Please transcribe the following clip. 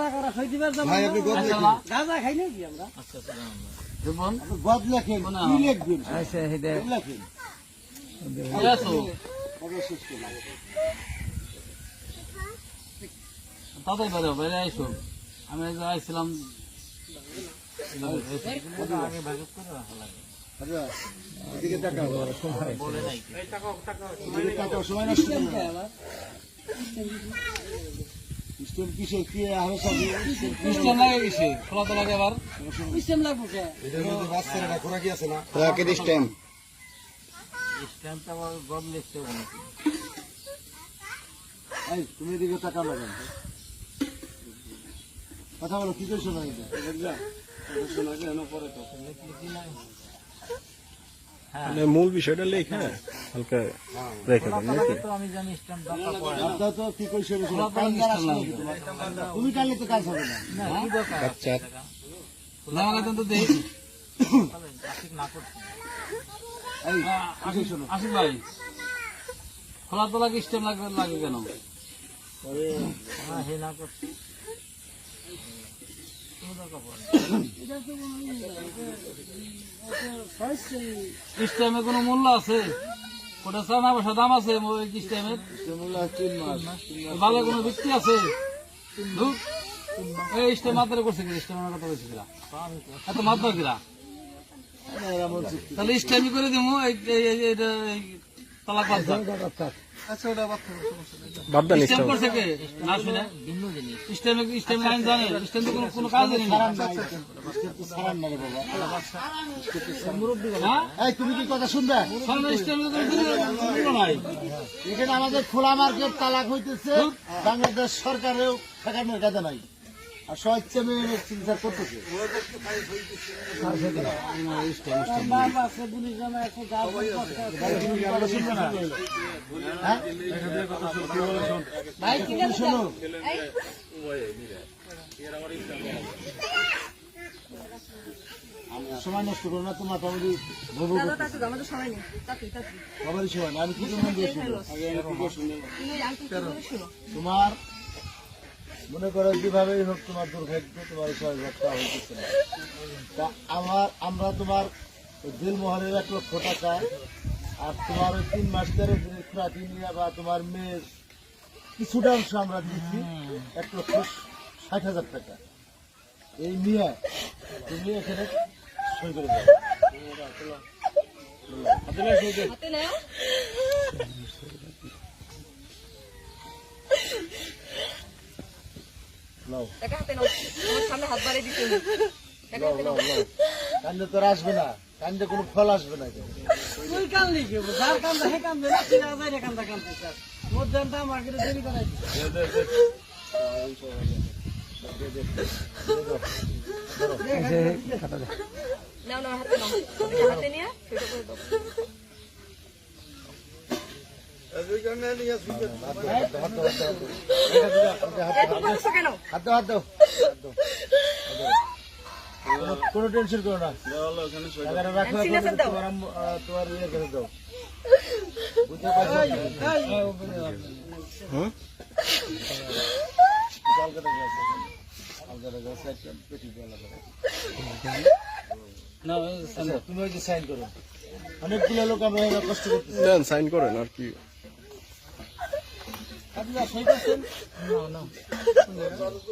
কারা কারা খাই দিবার যাব ভাই, আপনি গদ আচ্ছা, লেখেন। গাঁজা খাই নাকি আমরা আচ্ছা আচ্ছা জানান না। জীবন আপনি গদ লেখেন মানে কি লিখবেন আচ্ছা হেদে লেখেন ভালো আছো আগে শেষ করুন। তাড়াতাড়ি বাইরে বাইরে আইসো আমি আইছিলাম আগে ভাগে করে রাখা লাগে এদিকে তাকাও। বলে নাই কি। এদিকে সময় নষ্ট কি আরও সব স্টেম লাগে গেছে খোলা তো লাগে আবার সিস্টেম লাগবো কে এটার মধ্যে বাচ্চারা না খোরাকি আছে না স্ট্যাম্পটা আবার গদ লিখতে হবে এই তুমি এদিকে তাকাও না কেন? কথা বলো কি করছ না এটা মানে মূল বিষয়টা লেখা হালকা রেখে দেন নাকি? তুমি টানলে তো কাজ হবে না। আচ্ছা লাগাতেন তো আশিক ভাই খোলা স্টেম লাগে। স্টেমে কোনো মূল্য আছে? ওটা চার আবার দাম আছে ওই স্টেমের তোমরা তিন ভালো কোনো ভিত্তি আছে। এই স্টেম মাত্রা করছে কি স্টেমের কথা বলছে কিরা এত মাত্রা এরা তাহলে স্টেমই করে দিব এই বাদ বাদ করছে কে? না শুনে। ভিন্ন জিনিস লাইন জানে? তো কোনো কোনো কাজ নাই, এই তুমি কি কথা শুনবে? সামনে স্টেমে তো কোনো কোনো নাই। এখানে আমাদের খোলা মার্কেট তালাক হইতেছে। বাংলাদেশ সরকারেও ঠেকানোর কাজে নাই। আর স্বেচ্ছা মেয়ে করতেছে। সময় নষ্ট করো না তোমার ফ্যামিলি সবারই সময় আমি কি তোমার মনে করো যেভাবেই হোক তোমার দুর্ভাগ্য তোমার রক্ষা হইতেছে না। তা আমার আমরা তোমার দিলমোহরের এক লক্ষ টাকা আর তোমার ওই তিন মাস তেরো দিনের খুঁড়াটি নিয়ে বা তোমার মেয়ের কিছুটা অংশ আমরা দিচ্ছি এক লক্ষ ষাট হাজার টাকা। এই নিয়ে তুমি এখানে সই করে দাও। টাকা হাতে নাও। আমার সামনে হাত বাড়িয়ে দিতে নাও হাতে নাও। কান্দে তোর আসবে না। কান্দে কোনো ফল আসবে না তুই কান লিখে যার কান্দা হে কান্দে। না তুই না যাই কান্দা কান্দে স্যার। মধ্যে আমার দেরি করাই নাও নাও হাতে নাও। হাতে নিয়ে সেটা করে দাও হাত দাও, হাত দাও, হাত দাও, হাত দাও। এটা দিও, হাত দাও, হাত এই দাও, তো বলছো কেন টেনশন করো না। তোমার আম্মু- আহ, তোমার ইয়ে করে দাও বুঝতে পারছ হুম কলকাতা যাচ্ছে কলকাতা যাচ্ছে একটা পেটি দেওয়া লাগবে। না আচ্ছা, তুমি ওই যে সাইন করো অনেকগুলো লোক আমরা এরা কষ্ট করতেছি দেন সাইন করেন আর কি আপনি সই করছেন